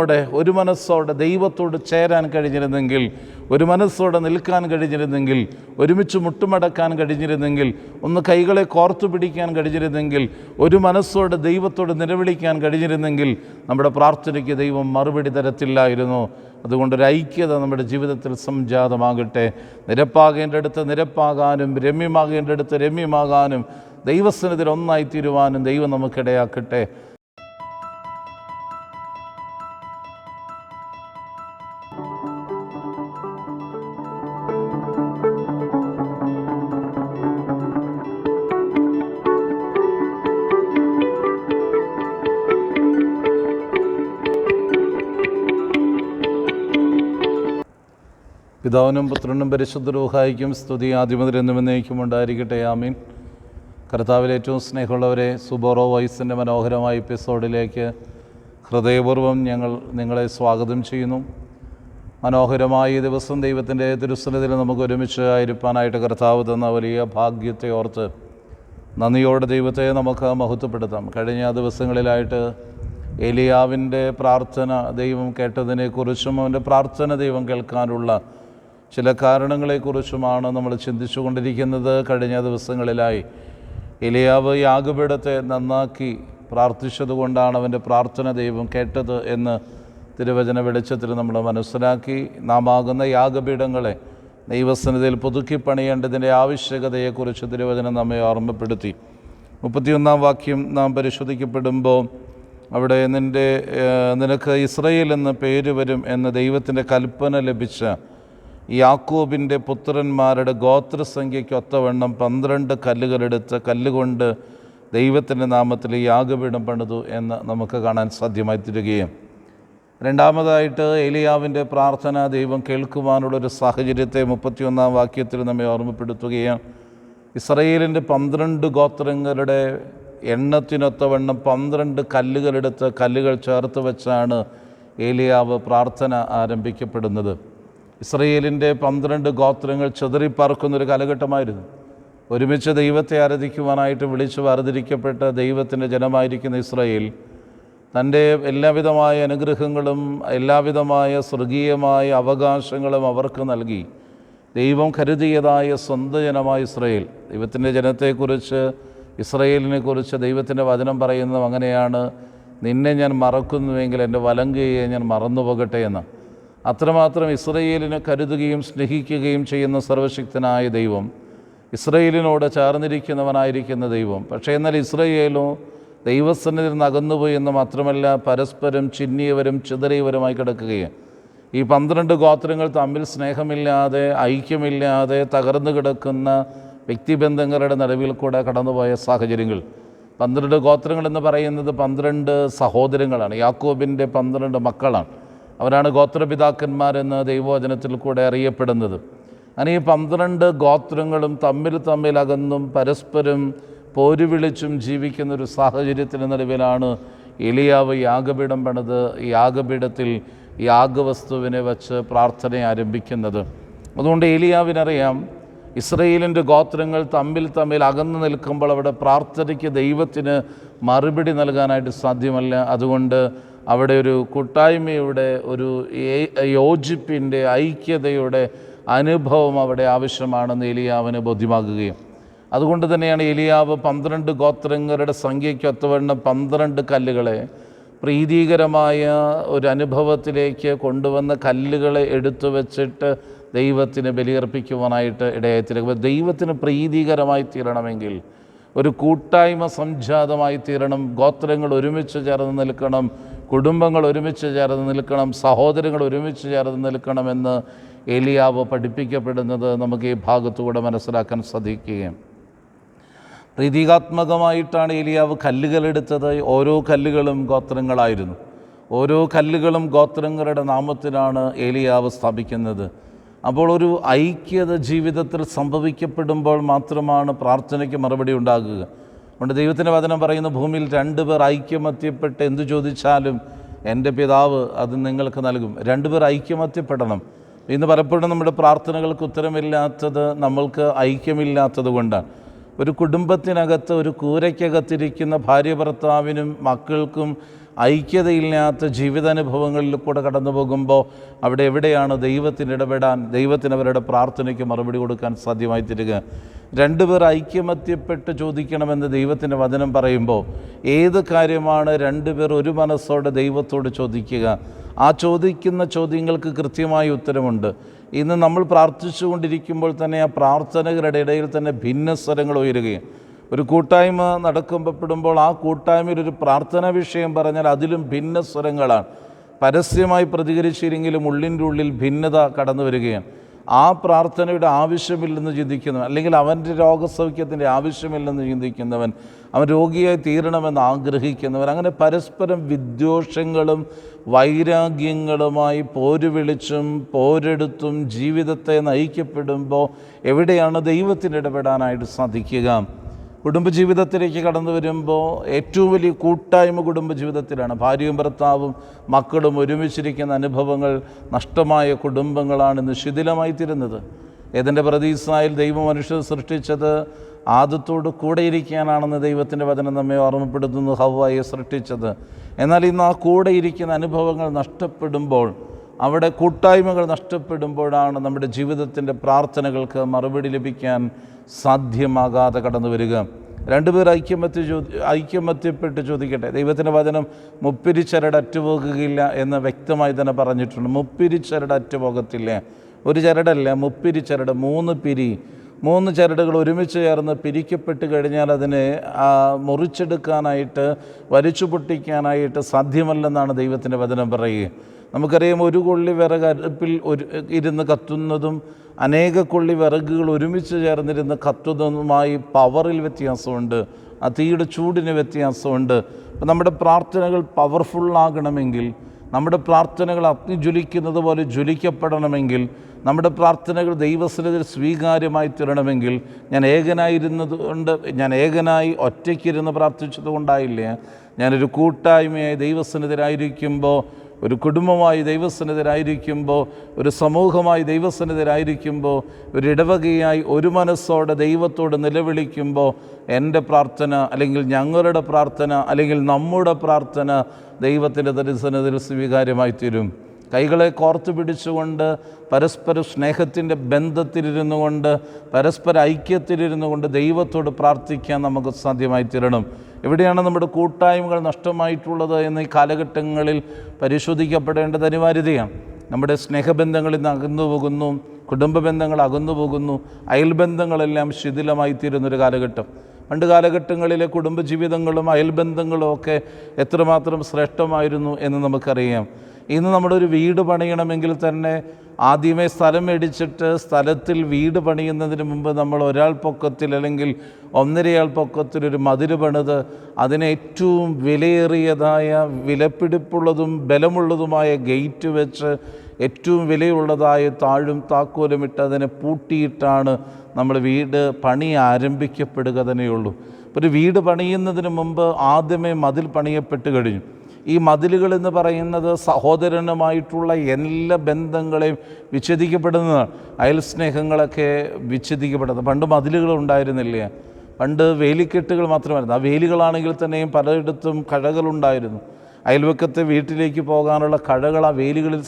ോടെ ഒരു മനസ്സോടെ ദൈവത്തോട് ചേരാൻ കഴിഞ്ഞിരുന്നെങ്കിൽ ഒരു മനസ്സോടെ നിൽക്കാൻ കഴിഞ്ഞിരുന്നെങ്കിൽ ഒരുമിച്ച് മുട്ടുമടക്കാൻ കഴിഞ്ഞിരുന്നെങ്കിൽ ഒന്ന് കൈകളെ കോർത്തു പിടിക്കാൻ കഴിഞ്ഞിരുന്നെങ്കിൽ ഒരു മനസ്സോടെ ദൈവത്തോട് നിലവിളിക്കാൻ കഴിഞ്ഞിരുന്നെങ്കിൽ നമ്മുടെ പ്രാർത്ഥനയ്ക്ക് ദൈവം മറുപടി തരത്തില്ലായിരുന്നു. അതുകൊണ്ടൊരു ഐക്യത നമ്മുടെ ജീവിതത്തിൽ സംജാതമാകട്ടെ. നിരപ്പാകേണ്ടടുത്ത് നിരപ്പാകാനും രമ്യമാകേണ്ടടുത്ത് രമ്യമാകാനും ദൈവസന്നിധിയിൽ ഒന്നായി തീരുവാനും ദൈവം നമുക്കിടയാക്കട്ടെ. പിതാവിനും പുത്രനും പരിശുദ്ധ രൂഹായിക്കും സ്തുതി ആദ്യമുതൽ എന്നും എന്നേക്കും ഉണ്ടായിരിക്കട്ടെ. ആമീൻ. കർത്താവിലെ ഏറ്റവും സ്നേഹമുള്ളവരെ സുബോറോ വൈസിന്റെ മനോഹരമായ എപ്പിസോഡിലേക്ക് ഹൃദയപൂർവം ഞങ്ങൾ നിങ്ങളെ സ്വാഗതം ചെയ്യുന്നു. മനോഹരമായ ഈ ദിവസം ദൈവത്തിന്റെ തിരുസന്നിധിയിൽ നമുക്ക് ഒരുമിച്ച് ആയിരിക്കാനായിട്ട് കർത്താവ് തന്ന വലിയ ഭാഗ്യത്തെ ഓർത്ത് നന്ദിയോടെ ദൈവത്തെ നമുക്ക് മഹത്വപ്പെടുത്താം. കഴിഞ്ഞ ദിവസങ്ങളിലായിട്ട് എലിയാവിന്റെ പ്രാർത്ഥന ദൈവം കേട്ടതിനെക്കുറിച്ചും അവന്റെ പ്രാർത്ഥന ദൈവം കേൾക്കാനുള്ള ചില കാരണങ്ങളെക്കുറിച്ചുമാണ് നമ്മൾ ചിന്തിച്ചു കൊണ്ടിരിക്കുന്നത് കഴിഞ്ഞ ദിവസങ്ങളിലായി എലിയാവ് യാഗപീഠത്തെ നന്നാക്കി പ്രാർത്ഥിച്ചതുകൊണ്ടാണ് അവന്റെ പ്രാർത്ഥന ദൈവം കേട്ടത് എന്ന് തിരുവചന വെളിച്ചത്തിൽ നമ്മൾ മനസ്സിലാക്കി. നാം ആകുന്ന യാഗപീഠങ്ങളെ ദൈവസന്നിധിയിൽ പുതുക്കി പണിയേണ്ടതിന്റെ ആവശ്യകതയെക്കുറിച്ച് തിരുവചനം നമ്മെ ഓർമ്മപ്പെടുത്തി. മുപ്പത്തിയൊന്നാം വാക്യം നാം പരിശോധിക്കപ്പെടുമ്പോൾ അവിടെ നിന്റെ നിനക്ക് ഇസ്രയേൽ എന്ന പേര് വരും എന്ന ദൈവത്തിന്റെ കൽപ്പന ലഭിച്ച യാക്കോബിന്റെ പുത്രന്മാരുടെ ഗോത്രസംഖ്യയ്ക്ക് ഒത്തവണ്ണം പന്ത്രണ്ട് കല്ലുകളെടുത്ത് കല്ലുകൊണ്ട് ദൈവത്തിന്റെ നാമത്തിൽ യാഗപീഠം പണിതു എന്ന് നമുക്ക് കാണാൻ സാധ്യമായി തീരുകയും. രണ്ടാമതായിട്ട് ഏലിയാവിന്റെ പ്രാർത്ഥന ദൈവം കേൾക്കുവാനുള്ളൊരു സാഹചര്യത്തെ മുപ്പത്തിയൊന്നാം വാക്യത്തിൽ നമ്മെ ഓർമ്മപ്പെടുത്തുകയും ഇസ്രയേലിന്റെ പന്ത്രണ്ട് ഗോത്രങ്ങളുടെ എണ്ണത്തിനൊത്തവണ്ണം പന്ത്രണ്ട് കല്ലുകളെടുത്ത് കല്ലുകൾ ചേർത്ത് വെച്ചാണ് ഏലിയാവ് പ്രാർത്ഥന ആരംഭിക്കപ്പെടുന്നത്. ഇസ്രയേലിന്റെ പന്ത്രണ്ട് ഗോത്രങ്ങൾ ചെതറിപ്പറക്കുന്നൊരു കാലഘട്ടമായിരുന്നു. ഒരുമിച്ച് ദൈവത്തെ ആരാധിക്കുവാനായിട്ട് വിളിച്ചു വേർതിരിക്കപ്പെട്ട ദൈവത്തിന്റെ ജനമായിരിക്കുന്ന ഇസ്രയേൽ തന്റെ എല്ലാവിധമായ അനുഗ്രഹങ്ങളും എല്ലാവിധമായ സ്വർഗീയമായ അവകാശങ്ങളും അവർക്ക് നൽകി. ദൈവം കരുതിയതായ സ്വന്തം ജനമായ ഇസ്രയേൽ. ദൈവത്തിന്റെ ജനത്തെക്കുറിച്ച് ഇസ്രയേലിനെ കുറിച്ച് ദൈവത്തിന്റെ വചനം പറയുന്നത് അങ്ങനെയാണ്. നിന്നെ ഞാൻ മറക്കുന്നുവെങ്കിൽ എന്റെ വലങ്കയെ ഞാൻ മറന്നു പോകട്ടെ എന്ന്. അത്രമാത്രം ഇസ്രയേലിനെ കരുതുകയും സ്നേഹിക്കുകയും ചെയ്യുന്ന സർവശക്തനായ ദൈവം ഇസ്രയേലിനോട് ചേർന്നിരിക്കുന്നവനായിരിക്കുന്ന ദൈവം. പക്ഷേ എന്നാൽ ഇസ്രയേലോ ദൈവസന്നിധിയിൽ നിന്ന് അകന്നുപോയി എന്ന് മാത്രമല്ല പരസ്പരം ചിന്നിയവരും ചിതറിയവരുമായി കിടക്കുകയാണ്. ഈ പന്ത്രണ്ട് ഗോത്രങ്ങൾ തമ്മിൽ സ്നേഹമില്ലാതെ ഐക്യമില്ലാതെ തകർന്നു കിടക്കുന്ന വ്യക്തിബന്ധങ്ങളുടെ നിലവിൽ കൂടെ കടന്നുപോയ സാഹചര്യങ്ങൾ. പന്ത്രണ്ട് ഗോത്രങ്ങൾ എന്ന് പറയുന്നത് പന്ത്രണ്ട് സഹോദരങ്ങളാണ്. യാക്കോബിന്റെ പന്ത്രണ്ട് മക്കളാണ്. അവരാണ് ഗോത്രപിതാക്കന്മാരെന്ന് ദൈവവചനത്തിൽ കൂടെ അറിയപ്പെടുന്നത്. അങ്ങനെ ഈ പന്ത്രണ്ട് ഗോത്രങ്ങളും തമ്മിൽ തമ്മിൽ അകന്നും പരസ്പരം പോരുവിളിച്ചും ജീവിക്കുന്ന ഒരു സാഹചര്യത്തിന് നടുവിലാണ് എലിയാവ് യാഗപീഠം പണിത് യാഗപീഠത്തിൽ യാഗവസ്തുവിനെ വച്ച് പ്രാർത്ഥന ആരംഭിക്കുന്നത്. അതുകൊണ്ട് ഏലിയാവിനറിയാം ഇസ്രയേലിന്റെ ഗോത്രങ്ങൾ തമ്മിൽ തമ്മിൽ അകന്നു നിൽക്കുമ്പോൾ അവിടെ പ്രാർത്ഥനയ്ക്ക് ദൈവത്തിന് മറുപടി നൽകാനായിട്ട് സാധ്യമല്ല. അതുകൊണ്ട് അവിടെ ഒരു കൂട്ടായ്മയുടെ ഒരു യോജിപ്പിന്റെ ഐക്യതയുടെ അനുഭവം അവിടെ ആവശ്യമാണെന്ന് എലിയാവിന് ബോധ്യമാകുകയും. അതുകൊണ്ട് തന്നെയാണ് എലിയാവ് പന്ത്രണ്ട് ഗോത്രങ്ങളുടെ സംഖ്യയ്ക്കൊത്തവണ്ണം പന്ത്രണ്ട് കല്ലുകളെ പ്രീതികരമായ ഒരു അനുഭവത്തിലേക്ക് കൊണ്ടുവന്ന കല്ലുകളെ എടുത്തു വച്ചിട്ട് ദൈവത്തിന് ബലിയർപ്പിക്കുവാനായിട്ട് ഇടയായിത്തീരുക. ദൈവത്തിന് പ്രീതികരമായി തീരണമെങ്കിൽ ഒരു കൂട്ടായ്മ സംജാതമായി തീരണം. ഗോത്രങ്ങൾ ഒരുമിച്ച് ചേർന്ന് നിൽക്കണം. കുടുംബങ്ങൾ ഒരുമിച്ച് ചേർന്ന് നിൽക്കണം. സഹോദരങ്ങൾ ഒരുമിച്ച് ചേർന്ന് നിൽക്കണമെന്ന് ഏലിയാവ് പഠിപ്പിക്കപ്പെടുന്നത് നമുക്ക് ഈ ഭാഗത്തുകൂടെ മനസ്സിലാക്കാൻ സാധിക്കുകയും. പ്രതീകാത്മകമായിട്ടാണ് ഏലിയാവ് കല്ലുകളെടുത്തത് ഓരോ കല്ലുകളും ഗോത്രങ്ങളായിരുന്നു. ഓരോ കല്ലുകളും ഗോത്രങ്ങളുടെ നാമത്തിലാണ് ഏലിയാവ് സ്ഥാപിക്കുന്നത്. അപ്പോൾ ഒരു ഐക്യത ജീവിതത്തിൽ സംഭവിക്കപ്പെടുമ്പോൾ മാത്രമാണ് പ്രാർത്ഥനയ്ക്ക് മറുപടി ഉണ്ടാകുക. അതുകൊണ്ട് ദൈവത്തിന്റെ വചനം പറയുന്ന ഭൂമിയിൽ രണ്ടുപേർ ഐക്യമത്യപ്പെട്ട് എന്തു ചോദിച്ചാലും എന്റെ പിതാവ് അത് നിങ്ങൾക്ക് നൽകും. രണ്ടുപേർ ഐക്യമത്യപ്പെടണം. ഇന്ന് പലപ്പോഴും നമ്മുടെ പ്രാർത്ഥനകൾക്ക് ഉത്തരമില്ലാത്തത് നമ്മൾക്ക് ഐക്യമില്ലാത്തത് കൊണ്ടാണ്. ഒരു കുടുംബത്തിനകത്ത് ഒരു കൂരയ്ക്കകത്തിരിക്കുന്ന ഭാര്യ ഭർത്താവിനും മക്കൾക്കും ഐക്യതയില്ലാത്ത ജീവിതാനുഭവങ്ങളിൽ കൂടെ കടന്നു പോകുമ്പോൾ അവിടെ എവിടെയാണ് ദൈവത്തിന് ഇടപെടാൻ ദൈവത്തിന് അവരുടെ പ്രാർത്ഥനയ്ക്ക് മറുപടി കൊടുക്കാൻ സാധ്യമായി തരിക? രണ്ടുപേർ ഐക്യമത്യപ്പെട്ട് ചോദിക്കണമെന്ന് ദൈവത്തിന്റെ വചനം പറയുമ്പോൾ ഏത് കാര്യമാണ് രണ്ടുപേർ ഒരു മനസ്സോടെ ദൈവത്തോട് ചോദിക്കുക? ആ ചോദിക്കുന്ന ചോദ്യങ്ങൾക്ക് കൃത്യമായ ഉത്തരമുണ്ട്. ഇന്ന് നമ്മൾ പ്രാർത്ഥിച്ചുകൊണ്ടിരിക്കുമ്പോൾ തന്നെ ആ പ്രാർത്ഥനകളുടെ ഇടയിൽ തന്നെ ഭിന്നസ്വരങ്ങൾ ഉയരുകയും ഒരു കൂട്ടായ്മ നടക്കുമ്പോഴുമ്പോൾ ആ കൂട്ടായ്മയിൽ ഒരു പ്രാർത്ഥന വിഷയം പറഞ്ഞാൽ അതിലും ഭിന്ന സ്വരങ്ങളാണ്. പരസ്യമായി പ്രതികരിച്ചില്ലെങ്കിലും ഉള്ളിന്റെ ഉള്ളിൽ ഭിന്നത കടന്നു വരികയാണ്. ആ പ്രാർത്ഥനയുടെ ആവശ്യമില്ലെന്ന് ചിന്തിക്കുന്നവൻ അല്ലെങ്കിൽ അവന്റെ രോഗസൗഖ്യത്തിന്റെ ആവശ്യമില്ലെന്ന് ചിന്തിക്കുന്നവൻ അവൻ രോഗിയായി തീരണമെന്ന് ആഗ്രഹിക്കുന്നവൻ അങ്ങനെ പരസ്പരം വിദ്വേഷങ്ങളും വൈരാഗ്യങ്ങളുമായി പോരുവിളിച്ചും പോരെടുത്തും ജീവിതത്തെ നയിക്കപ്പെടുമ്പോൾ എവിടെയാണ് ദൈവത്തിന് ഇടപെടാനായിട്ട് സാധിക്കുക? കുടുംബജീവിതത്തിലേക്ക് കടന്നു വരുമ്പോൾ ഏറ്റവും വലിയ കൂട്ടായ്മ കുടുംബജീവിതത്തിലാണ്. ഭാര്യയും ഭർത്താവും മക്കളും ഒരുമിച്ചിരിക്കുന്ന അനുഭവങ്ങൾ നഷ്ടമായ കുടുംബങ്ങളാണ് ഇന്ന് ശിഥിലമായി തീരുന്നത്. ഏതിന്റെ പ്രതീസായിൽ ദൈവം മനുഷ്യർ സൃഷ്ടിച്ചത് ആദത്തോട് കൂടെ ഇരിക്കാനാണെന്ന് ദൈവത്തിന്റെ വചനം നമ്മെ ഓർമ്മപ്പെടുത്തുന്നു. ഹവായി സൃഷ്ടിച്ചത്. എന്നാൽ ഇന്ന് ആ കൂടെ ഇരിക്കുന്ന അനുഭവങ്ങൾ നഷ്ടപ്പെടുമ്പോൾ അവിടെ കൂട്ടായ്മകൾ നഷ്ടപ്പെടുമ്പോഴാണ് നമ്മുടെ ജീവിതത്തിന്റെ പ്രാർത്ഥനകൾക്ക് മറുപടി ലഭിക്കാൻ സാധ്യമാകാതെ കടന്നു വരിക. രണ്ടുപേർ ഐക്യമത്യ ഐക്യമത്യപ്പെട്ട് ചോദിക്കട്ടെ ദൈവത്തിന്റെ വചനം മുപ്പിരിച്ചരട് അറ്റുപോകുകയില്ല എന്ന് വ്യക്തമായി തന്നെ പറഞ്ഞിട്ടുണ്ട്. മുപ്പിരിച്ചരട് അറ്റുപോകത്തില്ല ഒരു ചരടല്ല മുപ്പിരിച്ചരട് മൂന്ന് പിരി. മൂന്ന് ചരടുകൾ ഒരുമിച്ച് ചേർന്ന് പിരിക്കപ്പെട്ട് കഴിഞ്ഞാൽ അതിനെ മുറിച്ചെടുക്കാനായിട്ട് വലിച്ചു പൊട്ടിക്കാനായിട്ട് സാധ്യമല്ലെന്നാണ് ദൈവത്തിന്റെ വചനം പറയുക. നമുക്കറിയാം ഒരു കൊള്ളി വിറക് അടുപ്പിൽ ഒരു ഇരുന്ന് കത്തുന്നതും അനേക കൊള്ളി വിറകുകൾ ഒരുമിച്ച് ചേർന്നിരുന്ന് കത്തുന്നതുമായി പവറിൽ വ്യത്യാസമുണ്ട്. ആ തീയുടെ ചൂടിന് വ്യത്യാസമുണ്ട്. അപ്പം നമ്മുടെ പ്രാർത്ഥനകൾ പവർഫുള്ളാകണമെങ്കിൽ നമ്മുടെ പ്രാർത്ഥനകൾ അഗ്നി ജ്വലിക്കുന്നത് പോലെ ജ്വലിക്കപ്പെടണമെങ്കിൽ നമ്മുടെ പ്രാർത്ഥനകൾ ദൈവസ്ഥിതി സ്വീകാര്യമായി തീരണമെങ്കിൽ ഞാൻ ഏകനായിരുന്നത് കൊണ്ട് ഞാൻ ഏകനായി ഒറ്റയ്ക്കിരുന്ന് പ്രാർത്ഥിച്ചത് കൊണ്ടായില്ല? ഞാനൊരു കൂട്ടായ്മയായി ദൈവസന്നിധിയിലായിരിക്കുമ്പോൾ ഒരു കുടുംബമായി ദൈവസന്നിധരായിരിക്കുമ്പോൾ ഒരു സമൂഹമായി ദൈവസന്നിധരായിരിക്കുമ്പോൾ ഒരു ഇടവകയായി ഒരു മനസ്സോടെ ദൈവത്തോട് നിലവിളിക്കുമ്പോൾ എന്റെ പ്രാർത്ഥന അല്ലെങ്കിൽ ഞങ്ങളുടെ പ്രാർത്ഥന അല്ലെങ്കിൽ നമ്മുടെ പ്രാർത്ഥന ദൈവത്തിന്റെ ദരിസനത്തിൽ സ്വീകാര്യമായി തീരും കൈകളെ കോർത്തു പിടിച്ചുകൊണ്ട് പരസ്പര സ്നേഹത്തിന്റെ ബന്ധത്തിലിരുന്നു കൊണ്ട് പരസ്പര ഐക്യത്തിലിരുന്നു കൊണ്ട് ദൈവത്തോട് പ്രാർത്ഥിക്കാൻ നമുക്ക് സാധ്യമായി തീരണം. എവിടെയാണ് നമ്മുടെ കൂട്ടായ്മകൾ നഷ്ടമായിട്ടുള്ളത് എന്ന ഈ കാലഘട്ടങ്ങളിൽ പരിശോധിക്കപ്പെടേണ്ടത് അനിവാര്യതയാണ്. നമ്മുടെ സ്നേഹബന്ധങ്ങളിൽ നിന്ന് അകന്നു പോകുന്നു കുടുംബ ബന്ധങ്ങൾ അകന്നു പോകുന്നു അയൽബന്ധങ്ങളെല്ലാം ശിഥിലമായി തീരുന്നൊരു കാലഘട്ടം. പണ്ട് കാലഘട്ടങ്ങളിലെ കുടുംബജീവിതങ്ങളും അയൽബന്ധങ്ങളും ഒക്കെ എത്രമാത്രം ശ്രേഷ്ഠമായിരുന്നു എന്ന് നമുക്കറിയാം. ഇന്ന് നമ്മുടെ ഒരു വീട് പണിയണമെങ്കിൽ തന്നെ ആദ്യമേ സ്ഥലം മേടിച്ചിട്ട് സ്ഥലത്തിൽ വീട് പണിയുന്നതിന് മുമ്പ് നമ്മൾ ഒരാൾ പൊക്കത്തിൽ അല്ലെങ്കിൽ ഒന്നരയാൾ പൊക്കത്തിൽ ഒരു മതിൽ പണിത് അതിന് ഏറ്റവും വിലയേറിയതായ വിലപ്പിടിപ്പുള്ളതും ബലമുള്ളതുമായ ഗേറ്റ് വെച്ച് ഏറ്റവും വിലയുള്ളതായ താഴും താക്കോലും ഇട്ട് അതിനെ പൂട്ടിയിട്ടാണ് നമ്മൾ വീട് പണി ആരംഭിക്കപ്പെടുക തന്നെയുള്ളൂ. ഒരു വീട് പണിയുന്നതിന് മുമ്പ് ആദ്യമേ മതിൽ പണിയപ്പെട്ട് കഴിഞ്ഞു. ഈ മതിലുകൾ എന്ന് പറയുന്നത് സഹോദരനുമായിട്ടുള്ള എല്ലാ ബന്ധങ്ങളെയും വിച്ഛേദിക്കപ്പെടുന്നതാണ്. അയൽ സ്നേഹങ്ങളൊക്കെ വിച്ഛേദിക്കപ്പെടുന്നത്. പണ്ട് മതിലുകൾ ഉണ്ടായിരുന്നില്ല? പണ്ട് വേലിക്കെട്ടുകൾ മാത്രമായിരുന്നു. ആ വേലികളാണെങ്കിൽ തന്നെയും പലയിടത്തും കഴകളുണ്ടായിരുന്നു അയൽവക്കത്തെ വീട്ടിലേക്ക് പോകാനുള്ള കഴകൾ ആ വേലികളിൽ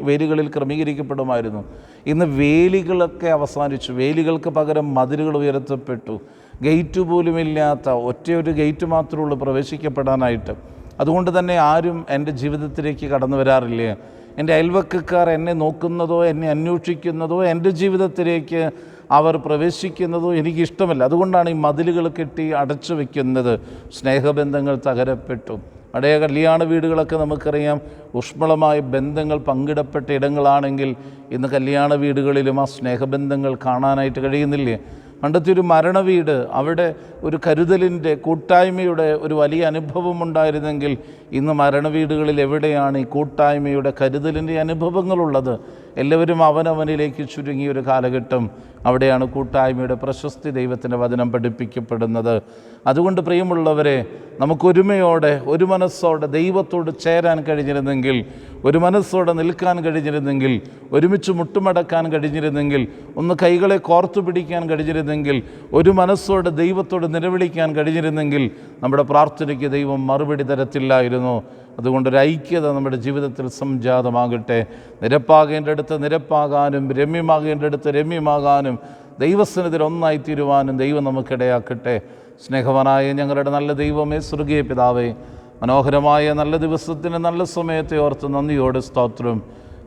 വേലികളിൽ ക്രമീകരിക്കപ്പെടുമായിരുന്നു. ഇന്ന് വേലികളൊക്കെ അവസാനിച്ചു. വേലികൾക്ക് പകരം മതിലുകൾ ഉയർത്തപ്പെട്ടു ഗേറ്റ് പോലുമില്ലാത്ത ഒറ്റയൊരു ഗേറ്റ് മാത്രമേ ഉള്ളൂ പ്രവേശിക്കപ്പെടാനായിട്ട്. അതുകൊണ്ട് തന്നെ ആരും എന്റെ ജീവിതത്തിലേക്ക് കടന്നു വരാറില്ല. എന്റെ അയൽവക്കക്കാർ എന്നെ നോക്കുന്നതോ എന്നെ അന്വേഷിക്കുന്നതോ എന്റെ ജീവിതത്തിലേക്ക് അവർ പ്രവേശിക്കുന്നതോ എനിക്കിഷ്ടമല്ല. അതുകൊണ്ടാണ് ഈ മതിലുകൾ കെട്ടി അടച്ചു വയ്ക്കുന്നത് സ്നേഹബന്ധങ്ങൾ തകരപ്പെട്ടു. പഴയ കല്യാണ വീടുകളൊക്കെ നമുക്കറിയാം. ഊഷ്മളമായ ബന്ധങ്ങൾ പങ്കിടപ്പെട്ട ഇടങ്ങളാണെങ്കിൽ ഇന്ന് കല്യാണ വീടുകളിലും ആ സ്നേഹബന്ധങ്ങൾ കാണാനായിട്ട് കഴിയുന്നില്ലേ. പണ്ടത്തെ മരണവീട് മരണ അവിടെ ഒരു കരുതലിന്റെ കൂട്ടായ്മയുടെ ഒരു വലിയ അനുഭവം ഉണ്ടായിരുന്നെങ്കിൽ ഇന്ന് മരണവീടുകളിൽ എവിടെയാണ് ഈ കൂട്ടായ്മയുടെ കരുതലിന്റെ അനുഭവങ്ങളുള്ളത്? എല്ലാവരും അവനവനിലേക്ക് ചുരുങ്ങിയ ഒരു കാലഘട്ടം അവിടെയാണ് കൂട്ടായ്മയുടെ പ്രശസ്തി ദൈവത്തിന്റെ വചനം പഠിപ്പിക്കപ്പെടുന്നത്. അതുകൊണ്ട് പ്രിയമുള്ളവരെ നമുക്കൊരുമയോടെ ഒരു മനസ്സോടെ ദൈവത്തോട് ചേരാൻ കഴിഞ്ഞിരുന്നെങ്കിൽ ഒരു മനസ്സോടെ നിൽക്കാൻ കഴിഞ്ഞിരുന്നെങ്കിൽ ഒരുമിച്ച് മുട്ടുമടക്കാൻ കഴിഞ്ഞിരുന്നെങ്കിൽ ഒന്ന് കൈകളെ കോർത്തു പിടിക്കാൻ കഴിഞ്ഞിരുന്നെങ്കിൽ ഒരു മനസ്സോടെ ദൈവത്തോട് നിലവിളിക്കാൻ കഴിഞ്ഞിരുന്നെങ്കിൽ നമ്മുടെ പ്രാർത്ഥനയ്ക്ക് ദൈവം മറുപടി തരത്തില്ലായിരുന്നു. അതുകൊണ്ട് ഒരു ഐക്യത നമ്മുടെ ജീവിതത്തിൽ സംജാതമാകട്ടെ. നിരപ്പാകേണ്ടടുത്ത് നിരപ്പാകാനും രമ്യമാകേണ്ടടുത്ത് രമ്യമാകാനും ദൈവസ്നത്തിൽ ഒന്നായി തീരുവാനും ദൈവം നമുക്കിടയാക്കട്ടെ. സ്നേഹവാനായ ഞങ്ങളുടെ നല്ല ദൈവമേ സ്വർഗീയ പിതാവേ മനോഹരമായ നല്ല ദിവസത്തിന് നല്ല സമയത്തെ ഓർത്ത് നന്ദിയോടെ സ്തോത്രം.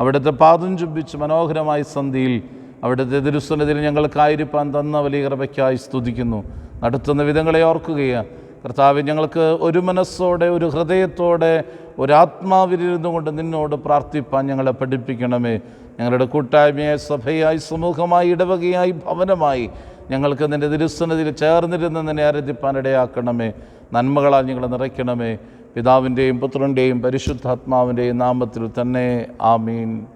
അവിടുത്തെ പാദം ചുംബിച്ച് മനോഹരമായ സന്ധിയിൽ അവിടുത്തെ തിരുസന്നിധിയിൽ ഞങ്ങൾക്കായിരിക്കാൻ തന്ന വലിയ കൃപയ്ക്കായി സ്തുതിക്കുന്നു. നടത്തുന്ന വിധങ്ങളെ ഓർക്കുകയാണ് കർത്താവ് ഞങ്ങൾക്ക് ഒരു മനസ്സോടെ ഒരു ഹൃദയത്തോടെ ഒരു ആത്മാവിലിരുന്നു കൊണ്ട് നിന്നോട് പ്രാർത്ഥിപ്പാൻ ഞങ്ങളെ പഠിപ്പിക്കണമേ. ഞങ്ങളുടെ കൂട്ടായ്മയായി സഭയായി സമൂഹമായി ഇടവകയായി ഭവനമായി ഞങ്ങൾക്ക് നിന്റെ തിരുസന്നതിൽ ചേർന്നിരുന്ന് നിന്നെ ആരാധിപ്പാൻ ഇടയാക്കണമേ. നന്മകളാൽ ഞങ്ങളെ നിറയ്ക്കണമേ. പിതാവിന്റെയും പുത്രന്റെയും പരിശുദ്ധാത്മാവിന്റെയും നാമത്തിൽ തന്നെ ആമീൻ.